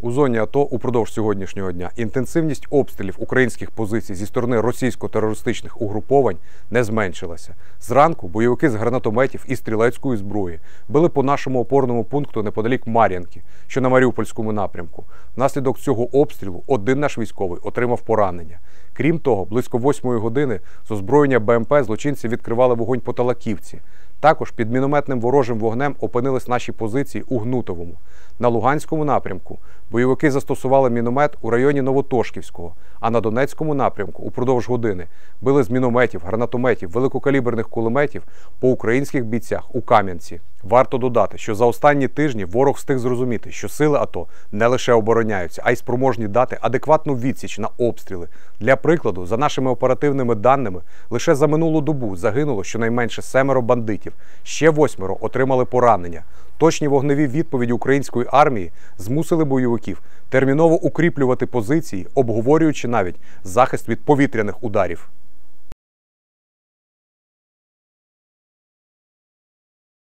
У зоні АТО упродовж сьогоднішнього дня інтенсивність обстрілів українських позицій зі сторони російсько-терористичних угруповань не зменшилася. Зранку бойовики з гранатометів і стрілецької зброї били по нашому опорному пункту неподалік Мар'янки, що на Маріупольському напрямку. Внаслідок цього обстрілу один наш військовий отримав поранення. Крім того, близько восьмої години з озброєння БМП злочинці відкривали вогонь по Талаківці. Також під мінометним ворожим вогнем опинились наші позиції у Гнутовому. На Луганському напрямку бойовики застосували міномет у районі Новотошківського, а на Донецькому напрямку упродовж години били з мінометів, гранатометів, великокаліберних кулеметів по українських бійцях у Кам'янці. Варто додати, що за останні тижні ворог встиг зрозуміти, що сили АТО не лише обороняються, а й спроможні дати адекватну відсіч на обстріли. Для прикладу, за нашими оперативними даними, лише за минулу добу загинуло щонайменше семеро бандитів, ще восьмеро отримали поранення. Точні вогневі відповіді української армії змусили бойовиків терміново укріплювати позиції, обговорюючи навіть захист від повітряних ударів.